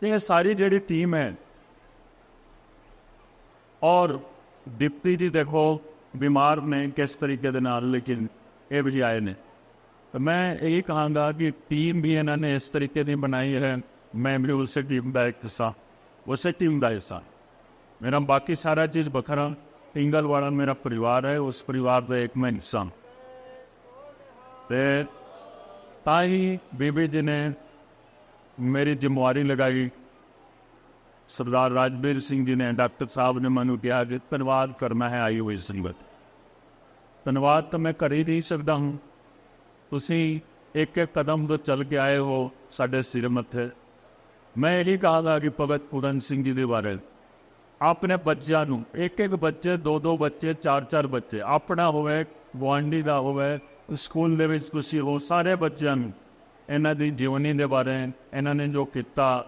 ਤੇ ਇਹ ਸਾਰੀ ਜਿਹੜੀ ਟੀਮ ਹੈ ਔਰ ਡਿਪਟੀ ਜੀ ਦੇਖੋ ਬਿਮਾਰ ਨੇ ਕਿਸ ਤਰੀਕੇ ਦੇ ਨਾਲ, ਲੇਕਿਨ ਇਹ ਵੀ ਆਏ ਨੇ। ਮੈਂ ਇਹ ਕਹਾਂਗਾ ਕਿ ਟੀਮ ਵੀ ਇਹਨਾਂ ਨੇ ਇਸ ਤਰੀਕੇ ਦੀ ਬਣਾਈ ਹੈ। ਮੈਂ ਵੀ ਉਸੇ ਟੀਮ ਦਾ ਇੱਕ ਹਿੱਸਾ, ਉਸੇ ਟੀਮ ਦਾ ਹਿੱਸਾ। ਮੇਰਾ ਬਾਕੀ ਸਾਰਾ ਚੀਜ਼ ਬਖਰਾ ਪਿੰਗਲਵਾੜਾ ਮੇਰਾ ਪਰਿਵਾਰ ਹੈ, ਉਸ ਪਰਿਵਾਰ ਦਾ ਇੱਕ ਮੈਂ ਹਿੱਸਾ। ਹਾਂ। ਤੇ ਤਾਂ ਹੀ ਬੀਬੀ ਜੀ ਨੇ ਮੇਰੀ ਜ਼ਿੰਮੇਵਾਰੀ ਲਗਾਈ। ਸਰਦਾਰ ਰਾਜਵੀਰ ਸਿੰਘ ਜੀ ਨੇ, ਡਾਕਟਰ ਸਾਹਿਬ ਨੇ ਮੈਨੂੰ ਕਿਹਾ ਕਿ ਧੰਨਵਾਦ ਕਰਨਾ ਹੈ ਆਈ ਹੋਈ ਸੰਗਤ। ਧੰਨਵਾਦ ਤਾਂ ਮੈਂ ਕਰ ਹੀ ਨਹੀਂ ਸਕਦਾ ਹਾਂ। ਤੁਸੀਂ ਇੱਕ ਇੱਕ ਕਦਮ ਤੋਂ ਚੱਲ ਕੇ ਆਏ ਹੋ ਸਾਡੇ ਸਿਰ ਮੱਥੇ। ਮੈਂ ਇਹੀ ਕਹਾਂਗਾ ਕਿ ਭਗਤ ਪੂਰਨ ਸਿੰਘ ਜੀ ਦੇ ਬਾਰੇ। ਆਪਣੇ ਬੱਚਿਆਂ ਨੂੰ ਇੱਕ ਇੱਕ ਬੱਚੇ ਦੋ ਦੋ ਬੱਚੇ ਚਾਰ ਚਾਰ ਬੱਚੇ, ਆਪਣਾ ਹੋਵੇ, ਗੁਆਂਢੀ ਦਾ ਹੋਵੇ, ਸਕੂਲ ਦੇ ਵਿੱਚ ਤੁਸੀਂ ਹੋ, ਸਾਰੇ ਬੱਚਿਆਂ ਨੂੰ ਇਹਨਾਂ ਦੀ ਜੀਵਨੀ ਦੇ ਬਾਰੇ ਇਹਨਾਂ ਨੇ ਜੋ ਕੀਤਾ